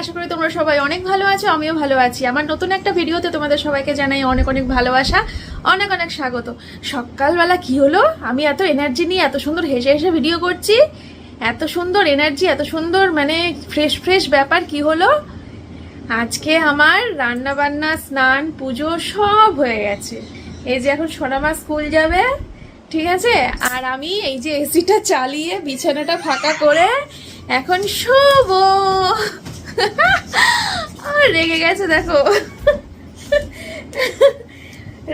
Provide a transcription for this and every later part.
আশা করি তোমরা সবাই অনেক ভালো আছো, আমিও ভালো আছি। আমার নতুন একটা ভিডিওতে তোমাদের সবাইকে জানাই অনেক অনেক ভালোবাসা, অনেক অনেক স্বাগত। সকালবেলা কি হলো? আমি এত এনার্জি নিয়ে এত সুন্দর হেসে হেসে ভিডিও করছি। এত সুন্দর এনার্জি এত সুন্দর মানে ফ্রেশ ফ্রেশ ব্যাপার কি হলো? আজকে আমার রান্না বান্না স্নান, পুজো সব হয়ে গেছে। এই যে এখন সোনামা স্কুল যাবে, ঠিক আছে? আর আমি এই যে এসিটা চালিয়ে বিছানাটা ফাঁকা করে এখন আর রেগে গেছে, দেখো।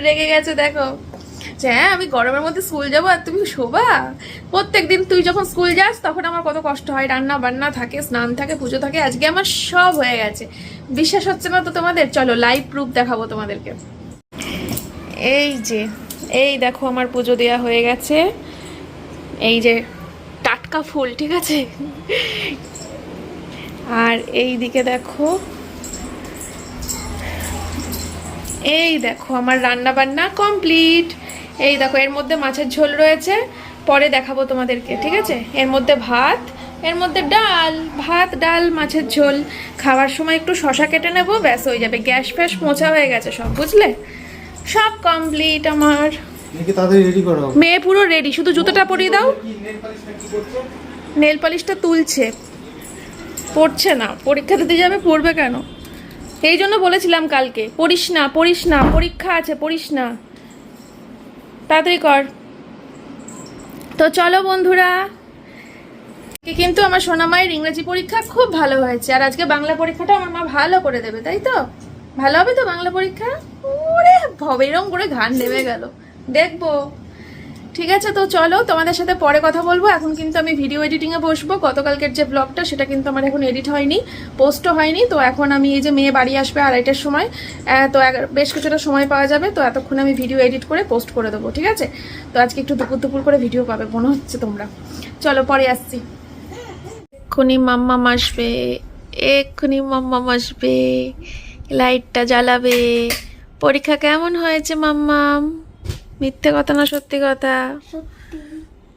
রেগে গেছে, দেখো। হ্যাঁ আমি গরমের মধ্যে স্কুল যাব আর তুমি শোবা? প্রত্যেক দিন তুই যখন স্কুল যাস, তখন আমার কত কষ্ট হয়। রান্না বান্না থাকে, স্নান থাকে, পুজো থাকে, আজকে আমার সব হয়ে গেছে। বিশ্বাস হচ্ছে না তো তোমাদের? চলো লাইভ প্রুফ দেখাবো তোমাদেরকে। এই যে, এই দেখো আমার পুজো দেওয়া হয়ে গেছে। এই যে, টাটকা ফুল, ঠিক আছে? আর এই দিকে দেখো। এই দেখো আমার রান্না বান্না কমপ্লিট। এই দেখো এর মধ্যে মাছের ঝোল রয়েছে। পরে দেখাবো তোমাদেরকে ঠিক আছে? এর মধ্যে ভাত এর মধ্যে ডাল ভাত ডাল মাছের ঝোল। খাওয়ার সময় একটু শশা কেটে নেব ব্যাস হয়ে যাবে। গ্যাস ফ্যাস মোছা হয়ে গেছে সব বুঝলে? সব কমপ্লিট আমার। মেয়ে পুরো রেডি শুধু জুতোটা পরিয়ে দাও। নেল পালিশটা তুলছে। পড়ছে না, পরীক্ষা দিতে যাবে, পড়বে কেন? এই জন্য বলেছিলাম কালকে, পড়িস না পড়িস না, পরীক্ষা আছে, পড়িস না। তাড়াতাড়ি কর। তো চলো বন্ধুরা কিন্তু আমার সোনামায়ের ইংরেজি পরীক্ষা খুব ভালো হয়েছে, আর আজকে বাংলা পরীক্ষাটা আমার মা ভালো করে দেবে, তাই তো? ভালো হবে তো বাংলা পরীক্ষা? ওরে ভবেরম করে ঘান নেমে গেল। দেখব। ঠিক আছে, তো চলো তোমাদের সাথে পরে কথা বলব। এখন কিন্তু আমি ভিডিও এডিটিংয়ে বসবো। গতকালকের যে ব্লগটা সেটা কিন্তু আমার এখন এডিট হয়নি পোস্টও হয়নি। তো এখন আমি এই যে মেয়ে বাড়ি আসবে আড়াইটার সময় তো বেশ কিছুটা সময় পাওয়া যাবে, তো এতক্ষণ আমি ভিডিও এডিট করে পোস্ট করে দেবো, ঠিক আছে? তো আজকে একটু দুপুর দুপুর করে ভিডিও পাবে, মনে হচ্ছে তোমরা। চলো, পরে আসছি। এক্ষুনি মাম্মাম আসবে, এক্ষুনি মাম্মাম আসবে লাইটটা জ্বালাবে। পরীক্ষা কেমন হয়েছে, মাম্মাম? মিথ্যে কথা না সত্যি কথা?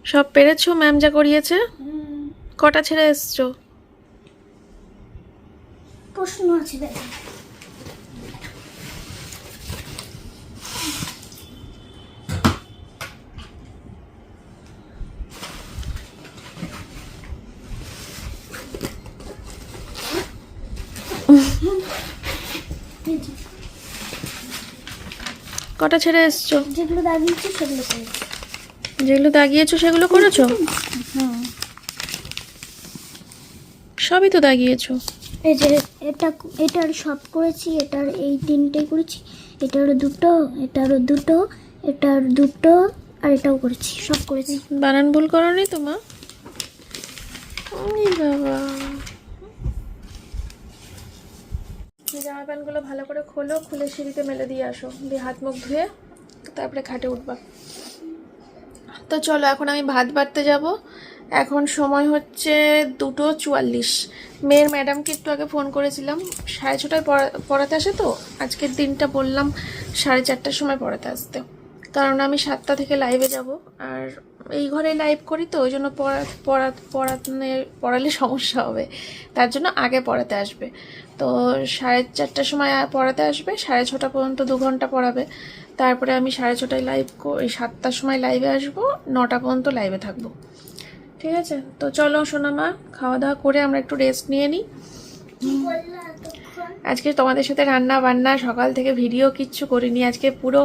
সব পেরেছ ম্যাম যা করিয়েছে? কটা ছেড়ে এসছো? প্রশ্ন আছে দাদা কটা ছেড়ে এসছো? যেগুলো দাঁড়িয়েছে সেগুলো করেছি যেগুলো দাগিয়েছো সেগুলো করেছ? হ্যাঁ সবই তো দাগিয়েছো। এই যে এটা এটার সব করেছি এটার এই তিনটে করেছি এটারও দুটো এটারও দুটো এটার দুটো আর এটাও করেছি সব করেছি। বানান ভুল করনি তো মা? ওই বাবা। জামা প্যান্টগুলো ভালো করে খোলো, খুলে সিঁড়িতে মেলে দিয়ে আসো। দিয়ে হাত মুখ ধুয়ে তারপরে খাটে উঠবা। তো চলো, এখন আমি ভাত বাড়তে যাব। এখন সময় হচ্ছে দুটো চুয়াল্লিশ। মেয়ের ম্যাডামকে একটু আগে ফোন করেছিলাম। সাড়ে ছটায় পড়া- পড়াতে আসে তো? আজকের দিনটা বললাম সাড়ে চারটার সময় পড়াতে আসতে। কারণ আমি সাতটা থেকে লাইভে যাব। আর এই ঘরে লাইভ করি তো, ওই জন্য পড়া পড়া, পড়াতে, পড়ালে সমস্যা হবে। তার জন্য আগে পড়াতে আসবে। তো সাড়ে চারটার সময় পড়াতে আসবে, সাড়ে ছটা পর্যন্ত দু ঘণ্টা পড়াবে। তারপরে আমি সাড়ে ছটায় লাইভ সাতটার সময় লাইভে আসব, নটা পর্যন্ত লাইভে থাকব। ঠিক আছে? তো চলো সোনামা, খাওয়া দাওয়া করে আমরা একটু রেস্ট নিয়ে নিই। আজকে তোমাদের সাথে রান্না বান্না, সকাল থেকে ভিডিও কিচ্ছু করিনি, আজকে পুরো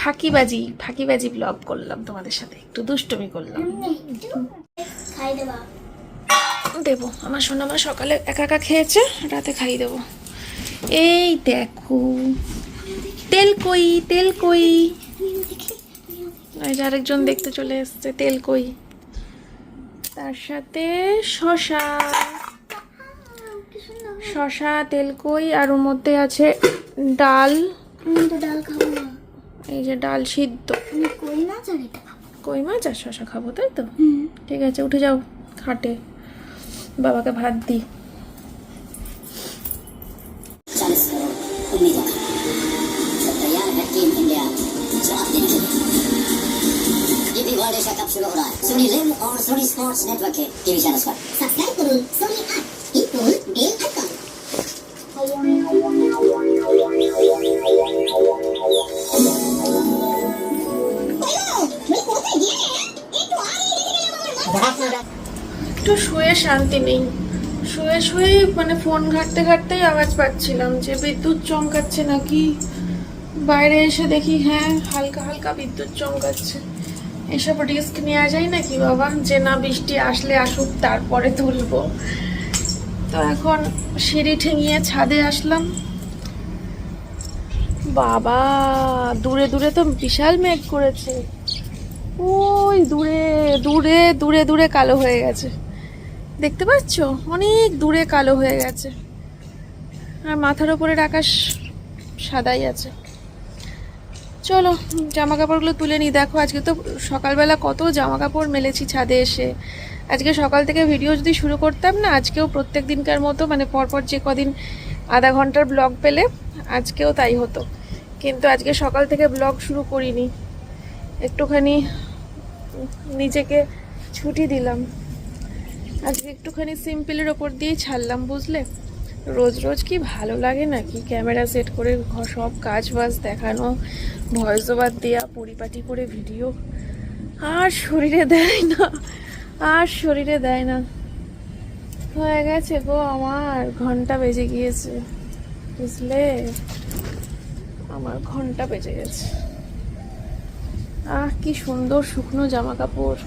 ফাঁকিবাজি ফাঁকিবাজি ব্লগ করলাম তোমাদের সাথে, একটু দুষ্টমি করলাম। দেবা, আমার সোনামা সকালে একা একা খেয়েছে, রাতে খাইয়ে দেবো। এই দেখো, তেল কই তেল কই? যে আরেকজন দেখতে চলে এসছে, তেল কই? তার সাথে শশা। শশা তেলকই আর ওর মধ্যে আছে ডাল আমি তো ডাল খাবো না এই যে ডাল সিদ্ধ আমি কই মাছ আর এটা খাবো কই মাছ আর শশা খাবো তাই তো হুম ঠিক আছে উঠে যাও খাটে বাবাকে ভাত দিই चालीस करोड़ उम्मीदों का सब तैयार है टीम इंडिया जवाब देने के लिए ये भी वर्ल्ड एशिया कप शुरू हो रहा है सोनी लिव और सोनी स्पोर्ट्स नेटवर्क के टीवी चैनल्स पर सब्सक्राइब करो सोनी ऐप একটু শুয়ে শান্তি নেই। শুয়ে শুয়ে মানে ফোন ঘাটতে ঘাটতেই আওয়াজ পাচ্ছিলাম যে বিদ্যুৎ চমকাচ্ছে নাকি? বাইরে এসে দেখি হ্যাঁ হালকা হালকা বিদ্যুৎ চমকাচ্ছে। এসব রিস্ক নেওয়া যায় নাকি বাবা? যে না বৃষ্টি আসলে আসুক, তারপরে তুলবো। তো এখন সিঁড়ি ঠেঙিয়ে ছাদে আসলাম। বাবা, দূরে দূরে তো বিশাল মেঘ করেছে। ওই দূরে দূরে দূরে দূরে কালো হয়ে গেছে। দেখতে পাচ্ছ? অনেক দূরে কালো হয়ে গেছে। আর মাথার ওপরের আকাশ সাদাই আছে। চলো জামা কাপড়গুলো তুলে নিই। দেখো, আজকে তো সকালবেলা কত জামা কাপড় মেলেছি ছাদে এসে। আজকে সকাল থেকে ভিডিও যদি শুরু করতাম না, আজকেও প্রত্যেক দিনকার মতো মানে পরপর যে কদিন আধা ঘণ্টার ব্লগ পেলে, আজকেও তাই হতো। কিন্তু আজকে সকাল থেকে ব্লগ শুরু করিনি। একটুখানি নিজেকে ছুটি দিলাম। আজকে একটুখানি সিম্পলের ওপর দিয়েই ছাড়লাম, বুঝলে? রোজ রোজ কি ভালো লাগে নাকি? ক্যামেরা সেট করে সব কাজ বাজ দেখানো ভয়েস ওভার দেওয়া পরিপাটি করে ভিডিও আর শরীরে দেয় না, আর শরীরে দেয় না। হয়ে গেছে গো আমার, ঘণ্টা বেজে গিয়েছে, বুঝলে? আমার ঘণ্টা বেজে গেছে। আহ, কি সুন্দর শুকনো জামা কাপড়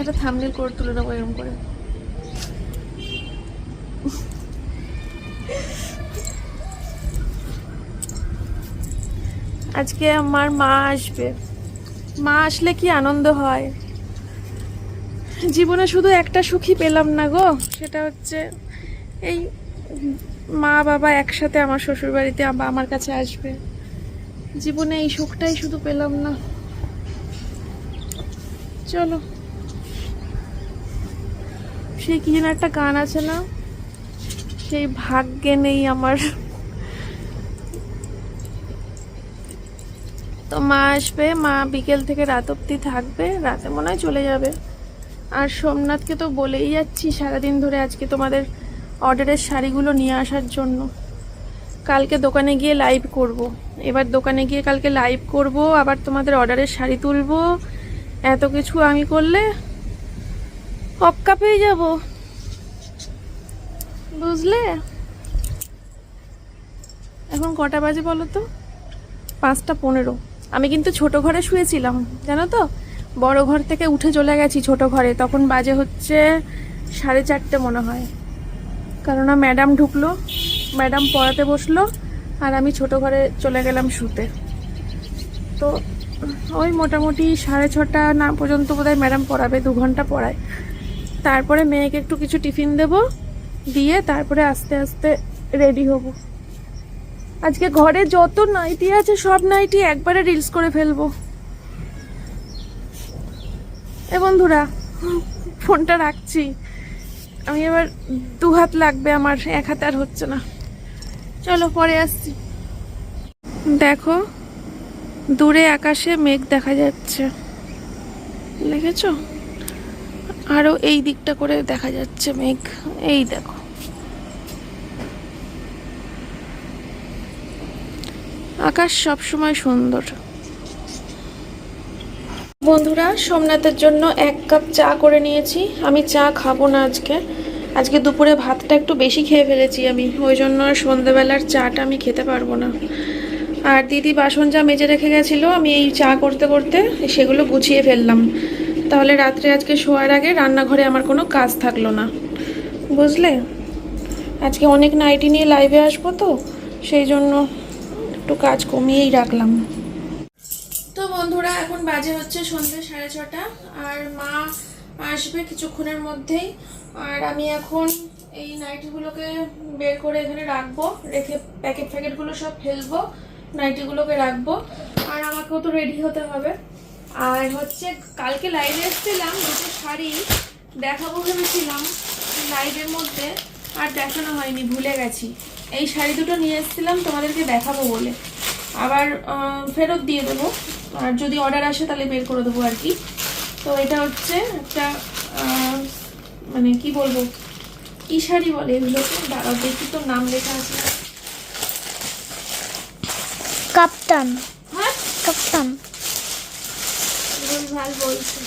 একটা থামনেল করে তুলে নেব এরকম করে। আজকে আমার মা আসবে। মা আসলে কি আনন্দ হয়? জীবনে শুধু একটা সুখী পেলাম না গো, সেটা হচ্ছে এই মা বাবা একসাথে আমার শ্বশুর বাড়িতে আমার কাছে আসবে। জীবনে এই সুখটাই শুধু পেলাম না। চলো। সেই কি একটা গান আছে না? সেই ভাগ্যে নেই আমার। তো মা আসবে, মা বিকেল থেকে রাত অব্দি থাকবে, রাতে মনে হয় চলে যাবে। আর সোমনাথকে তো বলেই যাচ্ছি সারাদিন ধরে আজকে তোমাদের অর্ডারের শাড়িগুলো নিয়ে আসার জন্য। কালকে দোকানে গিয়ে লাইভ করব। এবার দোকানে গিয়ে কালকে লাইভ করব, আবার তোমাদের অর্ডারের শাড়ি তুলবো। এত কিছু আমি করলে অক্কা পেয়ে যাব। বুঝলে? এখন কটা বাজে বলো তো? পাঁচটা পনেরো। আমি কিন্তু ছোট ঘরে শুয়েছিলাম, জানো তো? বড় ঘর থেকে উঠে চলে গেছি ছোট ঘরে, তখন বাজে হচ্ছে সাড়ে চারটে মনে হয়। কেননা ম্যাডাম ঢুকলো, ম্যাডাম পড়াতে বসল, আর আমি ছোট ঘরে চলে গেলাম শুতে। তো ওই মোটামুটি সাড়ে ছটা না পর্যন্ত বোধহয় ম্যাডাম পড়াবে, দু ঘণ্টা পড়ায়। তারপরে মেয়েকে একটু কিছু টিফিন দেব, দিয়ে তারপরে আস্তে আস্তে রেডি হব। আজকে ঘরে যত নাইটি আছে, সব নাইটি একবারে রিলস করে ফেলব। এ বন্ধুরা, ফোনটা রাখছি। আমি এবার দু হাত লাগবে আমার, এক হাতে আর হচ্ছে না। চলো, পরে আসছি। দেখো, দূরে আকাশে মেঘ দেখা যাচ্ছে। দেখেছ? আরও এই দিকটা করে দেখা যাচ্ছে মেঘ। এই দেখো। আকাশ সবসময় সুন্দর। বন্ধুরা, সোমনাথের জন্য এক কাপ চা করে নিয়েছি। আমি চা খাব না আজকে। আজকে দুপুরে ভাতটা একটু বেশি খেয়ে ফেলেছি আমি। ওই জন্য সন্ধ্যেবেলার চাটা আমি খেতে পারব না। আর দিদি বাসন যা মেজে রেখে গেছিল, আমি এই চা করতে করতে সেগুলো গুছিয়ে ফেললাম। তাহলে রাত্রে আজকে শোয়ার আগে রান্নাঘরে আমার কোনো কাজ থাকল না। বুঝলে? আজকে অনেক নাইটি নিয়ে লাইভে আসব তো, সেই জন্য একটু কাজ কমিয়েই রাখলাম। তো বন্ধুরা, এখন বাজে হচ্ছে সন্ধ্যে সাড়ে ছটা, আর মা আসবে কিছুক্ষণের মধ্যেই। আর আমি এখন এই নাইটিগুলোকে বের করে এখানে রাখব, রেখে প্যাকেট ফ্যাকেটগুলো সব ফেলব, নাইটিগুলোকে রাখব। আর আমাকেও তো রেডি হতে হবে। আর হচ্ছে কালকে লাইভে এসেছিলাম দুটো শাড়ি, দেখাবো ভেবেছিলাম লাইভের মধ্যে, আর দেখানো হয়নি, ভুলে গেছি। এই শাড়ি দুটো নিয়ে এসেছিলাম তোমাদেরকে দেখাবো বলে। আবার ফেরত দিয়ে দেবো। আর যদি অর্ডার আসে তাহলে বের করে দেবো আর কি। তো এটা হচ্ছে একটা মানে কি বলব? কি শাড়ি বলে এগুলোকে? দাঁড়াও দেখি তো নাম লেখা আছে। কাপ্তান। হ্যাঁ? কাপ্তান। ভালো বলছে।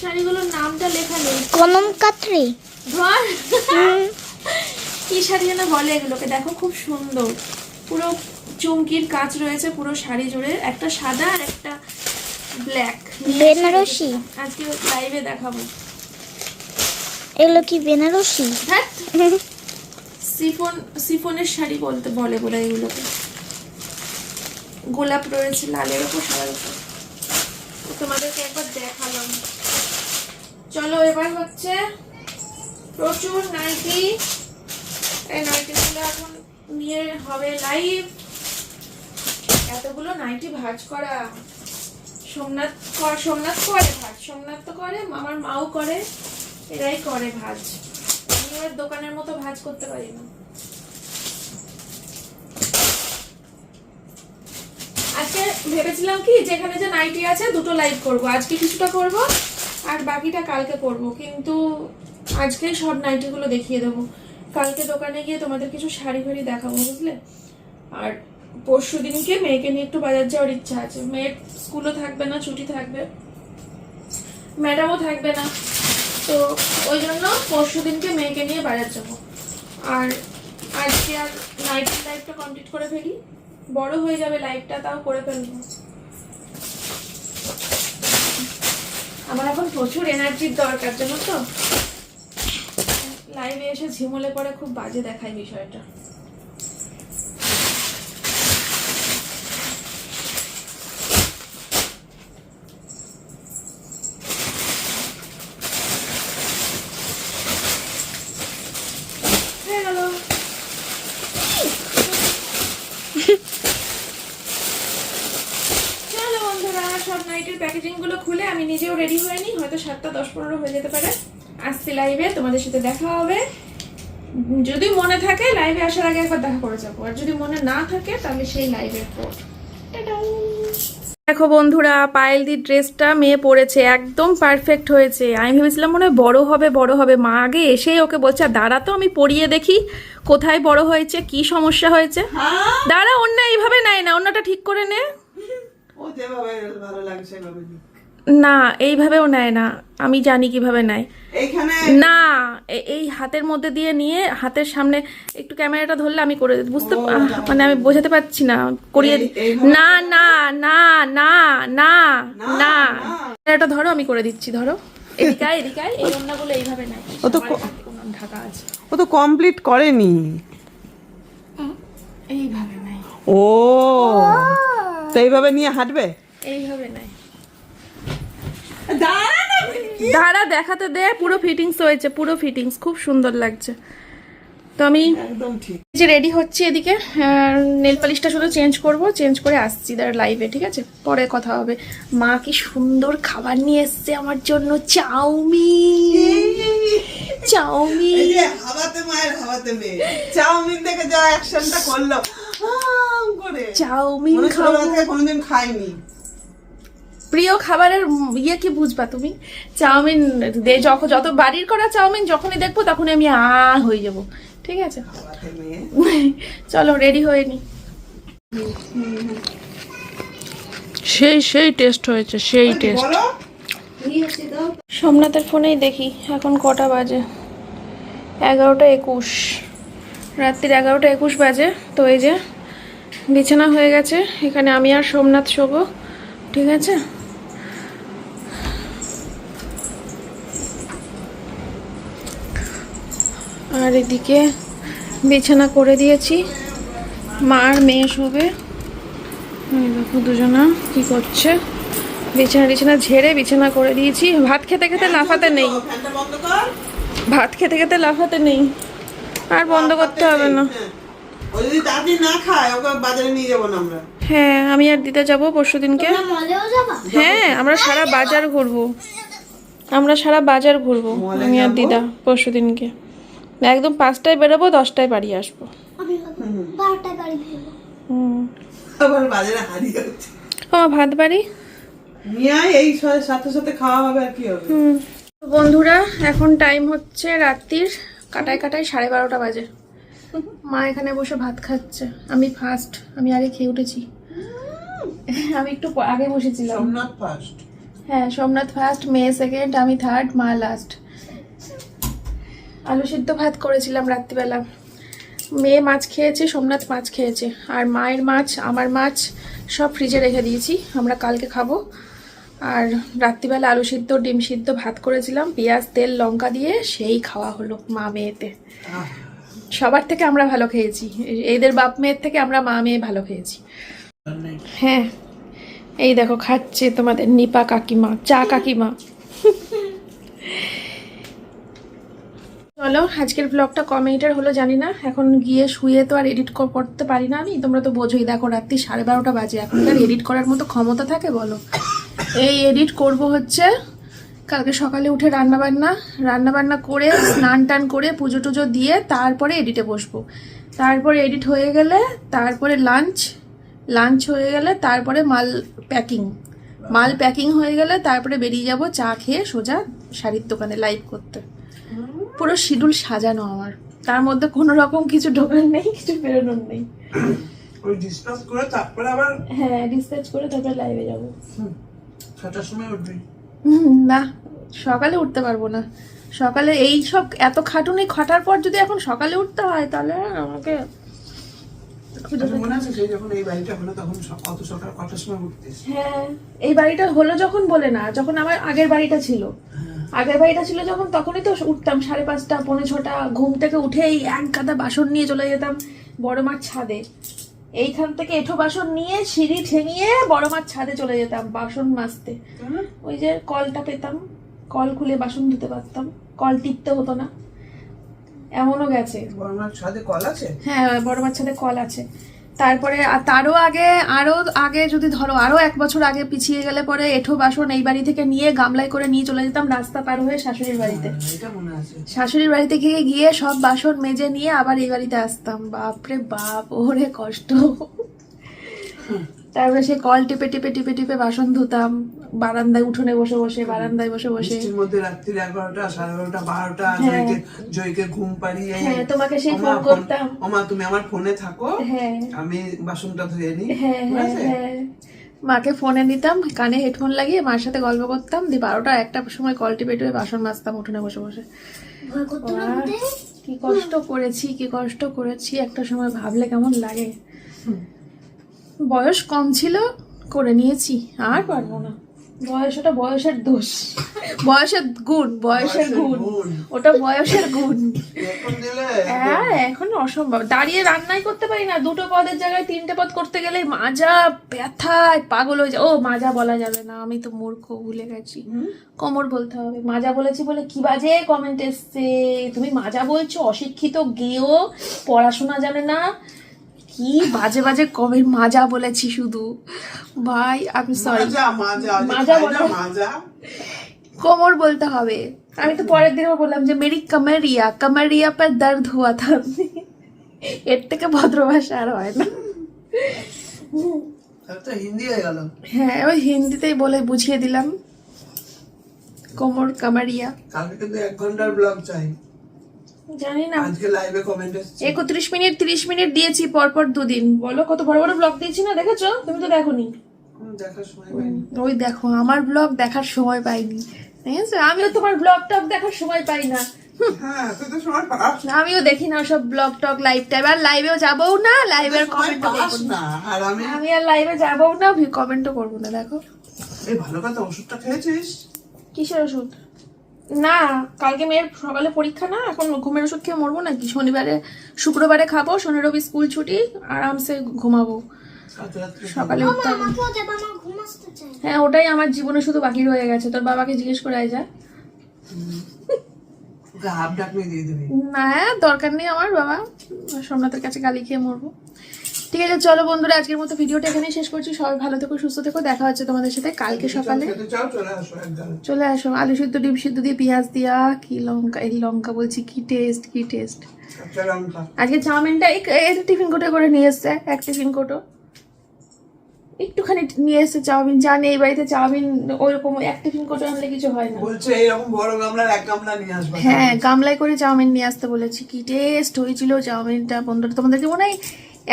শাড়িগুলোর নামটা লেখা নেই। কনম কাত্রি ধর কি শাড়ি যেন বলে এগুলোকে? দেখো খুব সুন্দর। পুরো চুমকির কাজ রয়েছে পুরো শাড়ি জুড়ে। একটা সাদা আর একটা ব্ল্যাক। বেনারসি? আজকে লাইভে দেখাবো। এগুলো কি বেনারসি? হ্যাঁ সিফন সিফনের শাড়ি বলতে বলে বলে এগুলোকে। গোলাপ রয়েছে লালের ওপর সাদার ওপর। তোমাদেরকে একবার দেখালাম। চলো এবার হচ্ছে প্রচুর নাইটি ভাজ করা। সোমনাথ করে তো করে করে, এরাই করে আমি দোকানের মতো ভাজ করতে পারি না। আজকে ভেবেছিলাম কি, যেখানে যে নাইটি আছে, দুটো লাইভ করব। আজকে কিছুটা করব, আর বাকিটা কালকে করব। কিন্তু আজকে সব নাইটিগুলো দেখিয়ে দেবো। কালকে দোকানে গিয়ে তোমাদের কিছু শাড়ি ফাড়ি দেখাবো, বুঝলে? আর পরশু দিনকে মেয়েকে নিয়ে একটু বাজার যাওয়ার ইচ্ছা আছে। মেয়ের স্কুলও থাকবে না, ছুটি থাকবে। ম্যাডামও থাকবে না। তো ওই জন্য পরশু দিনকে মেয়েকে নিয়ে বাজার যাব। আর আজকে আর নাইট লাইফটা কমপ্লিট করে ফেলি। বড় হয়ে যাবে লাইফটা তাও করে ফেলব। আমার এখন প্রচুর এনার্জির দরকার, জানো তো? লাইভে এসে ঝিমলে পরে খুব বাজে দেখায় বিষয়টা। সব নাইটের প্যাকেজিংগুলো খুলে আমি নিজেও রেডি হয়ে নিই, হয়তো সাতটা, দশ, পনেরো হয়ে যেতে পারে। আসছি লাইভে তোমাদের সাথে দেখা হবে। যদি মনে থাকে লাইভে আসার আগে একবার দেখা করে যাব। আর যদি মনে না থাকে তাহলে সেই লাইভের পর। দেখো বন্ধুরা পায়েলদির ড্রেসটা মেয়ে পরেছে একদম পারফেক্ট হয়েছে। আমি ভেবেছিলাম মনে হয় বড় হবে বড় হবে। মা আগে এসেই ওকে বলছে "আর দাঁড়া তো আমি পরিয়ে দেখি কোথায় বড় হয়েছে কি সমস্যা হয়েছে। দাঁড়া অন্য এইভাবে নেয় না অন্যটা ঠিক করে নে। ও যেভাবে ভালো লাগে সেভাবে দিক। না এইভাবেও নেয় না। আমি জানি কীভাবে নেয়। না এই হাতের মধ্যে দিয়ে নিয়ে হাতের সামনে একটু ক্যামেরাটা ধরলে আমি করে। বুঝতে মানে আমি বোঝাতে পারছি না করিয়ে? না না না না না না। ক্যামেরাটা ধরো আমি করে দিচ্ছি ধরো। এদিকায় এদিকায় এই এইভাবে নাই ও তো ঢাকা আছে। ও তো কমপ্লিট করেনি। এইভাবে নাই ও তো এইভাবে নিয়ে হাঁটবে? এইভাবে নাই দাঁড়া দাঁড়া দেখাতে দে পুরো ফিটিংস হয়েছে পুরো ফিটিংস খুব সুন্দর লাগছে। তো আমি একদম যে রেডি হচ্ছি এদিকে নেল পালিশটা শুধু চেঞ্জ করব চেঞ্জ করে আসছি তার লাইভে ঠিক আছে? পরে কথা হবে। মা কি সুন্দর খাবার নিয়ে এসছে আমার জন্য চাউমিন। চাউমিন। হাওয়াতে মায়ের হাওয়াতে মেয়ে। চাউমিন দেখে যা অ্যাকশনটা করল করে। চাউমিন মনে খাব। কোনোদিন খাইনি। প্রিয় খাবারের ইয়ে কি বুঝবা তুমি? চাউমিন দে যখন যত বাড়ির করা চাউমিন যখনই দেখব তখনই আমি আ হয়ে যাব। ঠিক আছে? চলো রেডি হয়ে নি। সেই সেই টেস্ট হয়েছে সেই টেস্ট সোমনাথের ফোনেই দেখি এখন কটা বাজে? এগারোটা একুশ। রাত্রির এগারোটা একুশ বাজে তো এই যে বিছানা হয়ে গেছে এখানে আমি আর সোমনাথ শোবো ঠিক আছে? আর এদিকে বিছানা করে দিয়েছি। মা আর মেয়ে শোবে। এই দেখো দুজনা কি করছে। বিছানা টিছানা ঝেড়ে বিছানা করে দিয়েছি। ভাত খেতে খেতে লাফাতে নেই। ফ্যানটা বন্ধ কর ভাত খেতে খেতে লাফাতে নেই। আর বন্ধ করতে হবে না। হ্যাঁ। ও যদি তাড়াতাড়ি না খায় ওকে বাজারে নিয়ে যাব না আমরা। হ্যাঁ আমি আর দিতে যাব পরশু দিনকে। হ্যাঁ আমরা সারা বাজার ঘুরবো। আমরা সারা বাজার ঘুরবো আমি আর দিদা পরশু দিনকে। একদম পাঁচটায় বেরোবো দশটায় বাড়ি আসব। আমার ভাত বাড়ি? এই সাথে সাথে খাওয়া হবে আর কি হবে? হুম। বন্ধুরা এখন টাইম হচ্ছে রাত্রির কাটায় কাটায় সাড়ে বারোটা বাজে। মা এখানে বসে ভাত খাচ্ছে। আমি ফার্স্ট আমি আগে খেয়ে উঠেছি। আমি একটু আগে বসেছিলাম। সোমনাথ ফার্স্ট হ্যাঁ সোমনাথ ফার্স্ট মেয়ে সেকেন্ড আমি থার্ড মা লাস্ট আলু সিদ্ধ ভাত করেছিলাম রাত্রিবেলা। মেয়ে মাছ খেয়েছে সোমনাথ মাছ খেয়েছে। আর মায়ের মাছ আমার মাছ সব ফ্রিজে রেখে দিয়েছি। আমরা কালকে খাব। আর রাত্রিবেলা আলু সিদ্ধ ডিম সিদ্ধ ভাত করেছিলাম। পেঁয়াজ তেল লঙ্কা দিয়ে সেই খাওয়া হলো মা মেয়েতে। সবার থেকে আমরা ভালো খেয়েছি। এদের বাপ মেয়ের থেকে আমরা মা মেয়ে ভালো খেয়েছি। হ্যাঁ। এই দেখো খাচ্ছে তোমাদের নিপা কাকিমা চা কাকিমা। চলো, আজকের ব্লগটা ক মিনিটের হলো, জানি না। এখন গিয়ে শুয়ে তো আর এডিট করতে পারি না আমি। তোমরা তো বোঝোই, দেখো রাত্রি সাড়ে বারোটা বাজে। এখন আর এডিট করার মতো ক্ষমতা থাকে, বলো। এই এডিট করব হচ্ছে কালকে সকালে উঠে রান্না বান্না রান্না বান্না করে, স্নান টান করে, পুজো টুজো দিয়ে তারপরে এডিটে বসবো। তারপরে এডিট হয়ে গেলে, তারপরে লাঞ্চ লাঞ্চ হয়ে গেলে তারপরে মাল প্যাকিং মাল প্যাকিং হয়ে গেলে তারপরে বেরিয়ে যাব চা খেয়ে সোজা শাড়ির দোকানে লাইভ করতে। পুরো শিডিউল সাজানো আমার। তার মধ্যে কোনো রকম কিছু ঢোকার নেই কিছু বেরোনোর নেই। ওই ডিসকাস করে তারপরে আবার হ্যাঁ ডিসকাস করে তারপরে লাইভে যাব। ছটার সময় উঠবি। না সকালে উঠতে পারব না। সকালে এই সব এত খাটুনি খাটার পর যদি এখন সকালে উঠতে হয় তাহলে আমাকে মনে আছে সেই যখন এই বাড়িটা হলো তখন কত সকাল কটার সময় উঠতিস? হ্যাঁ এই বাড়িটা হলো যখন বলে না যখন আমার আগের বাড়িটা ছিল। আগের বাড়িটা ছিল যখন তখনই তো উঠতাম সাড়ে পাঁচটা পৌনে ছটা ঘুম থেকে উঠেই এক গাদা বাসন নিয়ে চলে যেতাম বড় মার ছাদে। এইখান থেকে এঠো বাসন নিয়ে সিঁড়ি ঠেঙিয়ে বড় মার ছাদে চলে যেতাম বাসন মাজতে। ওই যে কলটা পেতাম কল খুলে বাসন ধুতে পারতাম কল টিপতে হতো না। এমনও গেছে। বড় মার ছাদে কল আছে? হ্যাঁ বড় বাচ্চাদের কল আছে। তারপরে আর তারও আগে আরও আগে যদি ধরো আরও এক বছর আগে পিছিয়ে গেলে পরে এঠো বাসন এই বাড়ি থেকে নিয়ে গামলায় করে নিয়ে চলে যেতাম রাস্তা পার হয়ে শাশুড়ির বাড়িতে। শাশুড়ির বাড়িতে গিয়ে গিয়ে সব বাসন মেজে নিয়ে আবার এই বাড়িতে আসতাম। বাপরে বাপ ওরে কষ্ট। তারপরে সে কল টিপে টিপে টিপে টিপে বাসন ধুতাম। বারান্দায় উঠোনে বসে বসে বারান্দায় বসে বসে। বৃষ্টির মধ্যে রাত্রি এগারোটা সাড়ে এগারোটা বারোটা হ্যাঁ। জয়কে জয়কে ঘুম পাড়িয়ে হ্যাঁ, তোমাকে সেই ফোন করতাম। ওমা তুমি আমার ফোনে থাকো। হ্যাঁ। আমি বাসনটা ধুয়ে নিই। হ্যাঁ হ্যাঁ হ্যাঁ। মাকে ফোনে নিতাম কানে হেডফোন লাগিয়ে মার সাথে গল্প করতাম। দিয়ে বারোটা একটা সময় কল টিপে টিপে বাসন মাজতাম উঠোনে বসে বসে? কি কষ্ট করেছি কি কষ্ট করেছি। একটা সময় ভাবলে কেমন লাগে। বয়স কম ছিল করে নিয়েছি। আর পারব না। বয়স ওটা বয়সের দোষ। বয়সের গুণ বয়সের গুণ। ওটা বয়সের গুণ। হ্যাঁ এখন অসম্ভব। দাঁড়িয়ে রান্নাই করতে পারি না। দুটো পদের জায়গায় তিনটে পদ করতে গেলে মাজা ব্যথায় পাগল হয়ে যায়। ও মাজা বলা যাবে না। আমি তো মূর্খ ভুলে গেছি। কোমর বলতে হবে। মাজা বলেছি বলে কি বাজে কমেন্ট এসছে? তুমি মাজা বলছো অশিক্ষিত গেও পড়াশোনা জানে না। কি বাজে বাজে কবে মাজা বলেছি শুধু। ভাই আমি সরি মাজা মাজা। কোমর বলতে হবে। আমি তো পরের দিন বললাম যে মেরি কামারিয়া কামারিয়া পর দর্দ হুয়া থা। এর থেকে ভদ্র ভাষা আর হয় না। হিন্দি হয়ে গেল। হ্যাঁ ওই হিন্দিতেই বলে বুঝিয়ে দিলাম। কোমর কামারিয়া। কালকে কিন্তু এক ঘণ্টার ব্লগ চাই। জানি না। আজকে লাইভে কমেন্ট এসছে। একত্রিশ মিনিট তিরিশ মিনিট দিয়েছি পরপর দুদিন। বলো কত বড় বড় ব্লগ দিয়েছি না? দেখেছ? তুমি তো দেখোনি। দেখার সময় পাইনি। ওই দেখো আমার ব্লগ দেখার সময় পাইনি। দেখেছ আমিও তোমার ব্লগ টক দেখার সময় পাই না। হ্যাঁ আমিও দেখি না সব ব্লগ টক লাইভ টাইম আর লাইভেও যাবও না লাইভের পাস করব আমি আর লাইভে যাব না কমেন্টও করব না দেখো। এই ভালো কথা ওষুধটা খেয়েছিস? কিসের ওষুধ? না কালকে মেয়ের সকালে পরীক্ষা না এখন ঘুমের ওষুধ খেয়ে মরবো নাকি? শনিবারে শুক্রবারে খাব শনি রবি স্কুল ছুটি আরামসে ঘুমাবো। সকালে হ্যাঁ ওটাই আমার জীবনে শুধু বাকি রয়ে গেছে তোর বাবাকে জিজ্ঞেস করে যা। না দরকার নেই আমার বাবা সোমনাথের কাছে গালি খেয়ে মরবো। ঠিক আছে চলো বন্ধুরা আজকের মতো ভিডিওটা এখানেই শেষ করছি। সবাই ভালো থেকো সুস্থ থেকো। দেখা হচ্ছে তোমাদের সাথে কালকে সকালে। চলে আসো আলু সিদ্ধ ডিম সিদ্ধ দিয়ে পেঁয়াজ দিয়া কি লঙ্কা এই লঙ্কা বলছি কি টেস্ট কি টেস্ট আজকে চাউমিনটা এই টিফিন কোটে করে নিয়ে এসছে এক টিফিন কোটো। একটুখানি নিয়ে এসছে চাউমিন জানে এই বাড়িতে চাউমিন ওইরকম এক টিফিন কোটো আনলে কিছু হয় না। বলছে এইরকম বড় গামলার এক গামলা নিয়ে আসবে। হ্যাঁ গামলায় করে চাউমিন নিয়ে আসতে বলেছি কি টেস্ট হয়েছিল চাউমিনটা। বন্ধুরা তোমাদেরকে মনে হয়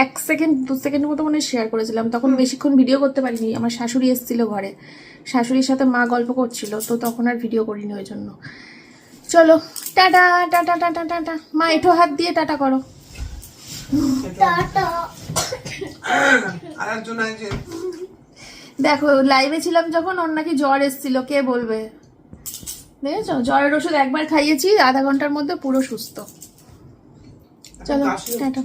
এক সেকেন্ড দু সেকেন্ড মতো মনে শেয়ার করেছিলাম। তখন বেশিক্ষণ ভিডিও করতে পারিনি। আমার শাশুড়ি এসেছিল ঘরে। শাশুড়ির সাথে মা গল্প করছিল তো তখন আর ভিডিও করিনি ওই জন্য। চলো টাটা টাটা টাটা টাটা। মা এঠো হাত দিয়ে টাটা করো। দেখো লাইভে ছিলাম যখন ওর নাকি জ্বর এসেছিল কে বলবে? দেখেছ? জ্বরের ওষুধ একবার খাইয়েছি আধা ঘণ্টার মধ্যে পুরো সুস্থ। চলো টাটা।